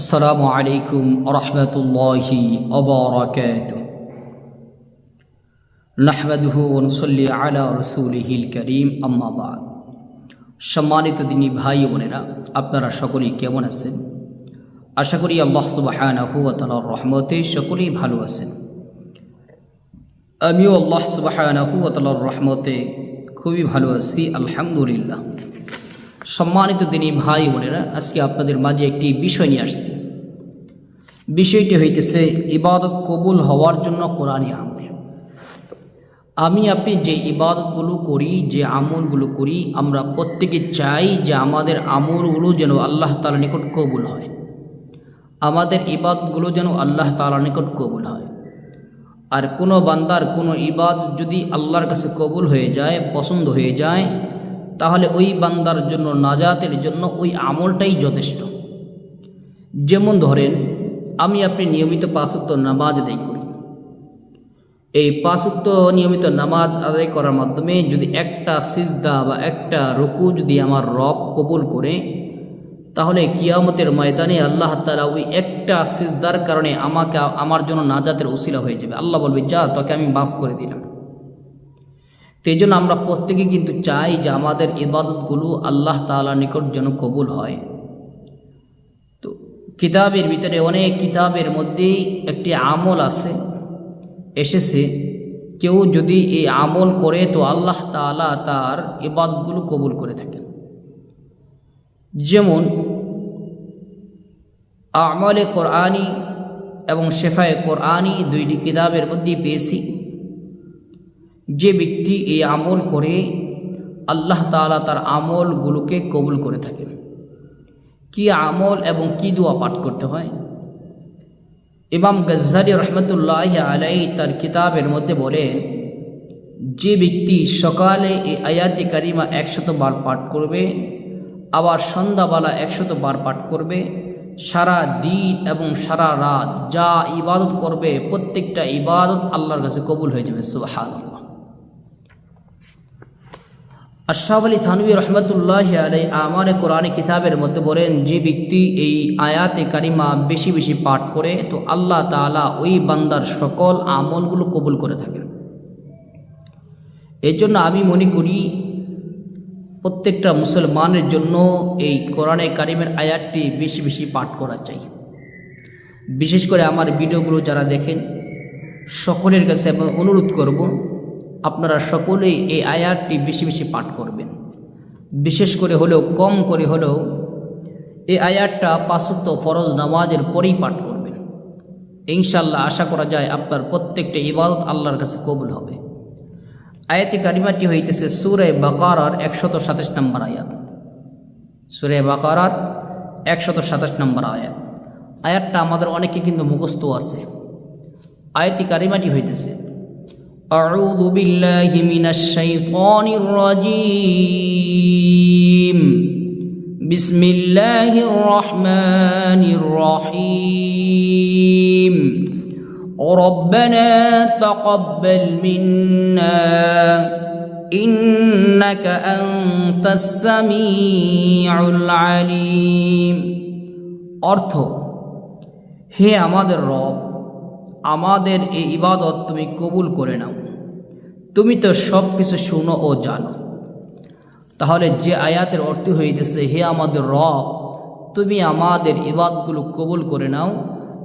আসসালামু আলাইকুম রহমতুল্লাহি অবরাকাত নাহমাদুহু ওনসল্লি আলা রসুলহিল করিম আম্মাবাদ সম্মানিত দিনী ভাই বোনেরা, আপনারা সকলেই কেমন আছেন? আশা করি আল্লাহ সুবাহানহুয়াতালার রহমতে সকলেই ভালো আছেন। আমিও আল্লাহ সুবাহানহুয়াতালার রহমতে খুবই ভালো আছি, আলহামদুলিল্লাহ। সম্মানিত দিনী ভাই বোনেরা, আজকে আপনাদের মাঝে একটি বিষয় নিয়ে আসছি। বিষয়টি হইতেছে, ইবাদত কবুল হওয়ার জন্য কোরআনী আমল। আমি, আপনি যে ইবাদতগুলো করি, যে আমলগুলো করি, আমরা প্রত্যেকে চাই যে আমাদের আমলগুলো যেন আল্লাহ তালা নিকট কবুল হয়। আমাদের ইবাদতগুলো যেন আল্লাহ তালা নিকট কবুল হয়। আর কোনো বান্দার কোনো ইবাদ যদি আল্লাহর কাছে কবুল হয়ে যায়, পছন্দ হয়ে যায়, তাহলে ওই বান্দার জন্য, নাজাতের জন্য ওই আমলটাই যথেষ্ট। যেমন ধরেন আমি আপনি নিয়মিত পাঁচক্ত নামাজ আদায় করি। এই পাঁচক্ত নিয়মিত নামাজ আদায় করার মাধ্যমে যদি একটা সিজদা বা একটা রুকু যদি আমার রব কবুল করে, তাহলে কিয়ামতের ময়দানে আল্লাহ তালা ওই একটা সিজদার কারণে আমাকে, আমার জন্য নাজাতের উসিলা হয়ে যাবে। আল্লাহ বলবে, যা, তোকে আমি মাফ করে দিলাম। তো জন্য আমরা প্রত্যেকে কিন্তু চাই যে আমাদের ইবাদতগুলো আল্লাহ তালার নিকট যেন কবুল হয়। কিতাবের ভিতরে অনেক কিতাবের মধ্যেই একটি আমল আছে। এসেছে, কেউ যদি এই আমল করে তো আল্লাহ তালা তার ইবাদতগুলো কবুল করে থাকেন। যেমন, আমলে কোরআনি এবং শেফায় কোরআনি দুইটি কিতাবের মধ্যেই পেয়েছি। যে ব্যক্তি এই আমল করে, আল্লাহ তালা তার আমলগুলোকে কবুল করে থাকেন। কি আমল এবং কি দোয়া পাঠ করতে হয়? ইমাম গজ্জারি রহমতুল্লাহ আলাই তার কিতাবের মধ্যে বলেন যে ব্যক্তি সকালে এই আয়াতি কারিমা একশত বার পাঠ করবে, আবার সন্ধ্যাবেলা একশত বার পাঠ করবে, সারা দিন এবং সারা রাত যা ইবাদত করবে, প্রত্যেকটা ইবাদত আল্লাহর কাছে কবুল হয়ে যাবে সুবাহান আশাফ আলী থানবী রহমতুল্লাহ আলাই আমার কোরআন কিতাবের মধ্যে বলেন, যে ব্যক্তি এই আয়াতে কারিমা বেশি বেশি পাঠ করে, তো আল্লাহ তালা ওই বান্দার সকল আমলগুলো কবুল করে থাকেন। এই জন্য আমি মনে করি, প্রত্যেকটা মুসলমানের জন্য এই কোরআনে কারিমের আয়াতটি বেশি বেশি পাঠ করা চাই। বিশেষ করে আমার ভিডিওগুলো যারা দেখেন, সকলের কাছে আমি অনুরোধ করব আপনারা সকলেই এই আয়াতটি বেশি বেশি পাঠ করবেন। বিশেষ করে হলেও কম করে হলেও এই আয়াতটা পাঁচত্ব ফরজ নামাজের পরেই পাঠ করবেন। ইনশাল্লাহ আশা করা যায় আপনার প্রত্যেকটা ইবাদত আল্লাহর কাছে কবুল হবে। আয়াতি কারিমাটি হইতেছে সুরে বাকারার একশত সাতাশ নম্বর আয়াত। সুরে বাকারার একশত সাতাশ নম্বর আয়াত। আয়াতটা আমাদের অনেকে কিন্তু মুখস্থ আছে। আয়াতি কারিমাটি হইতেছে أعوذ بالله من الشيطان الرجيم بسم الله الرحمن الرحيم ربنا تقبل منا إنك أنت السميع العليم অর্থ হে আমাদের রব আমাদের এই ইবাদত তুমি কবুল করে নাও তুমি তো সব কিছু শুনো ও জানো। তাহলে যে আয়াতের অর্থ হইতেছে, হে আমাদের রব, তুমি আমাদের ইবাদগুলো কবুল করে নাও।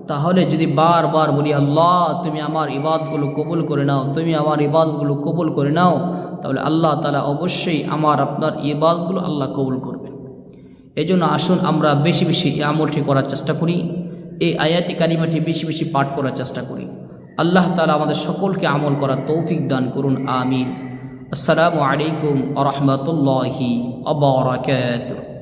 তাহলে যদি বারবার বলি, আল্লাহ, তুমি আমার ইবাদগুলো কবুল করে নাও, তুমি আমার ইবাদগুলো কবুল করে নাও, তাহলে আল্লাহ তালা অবশ্যই আমার, আপনার ইবাদগুলো আল্লাহ কবুল করবেন। এই জন্য আসুন আমরা বেশি বেশি আমলটি করার চেষ্টা করি, এই আয়াতি কারিমাটি বেশি বেশি পাঠ করার চেষ্টা করি। আল্লাহ তালা আমাদের সকলকে আমল করার তৌফিক দান করুন, আমিন। আসসালামু আলাইকুম আ রহমতুল্লাহি আবরাকাত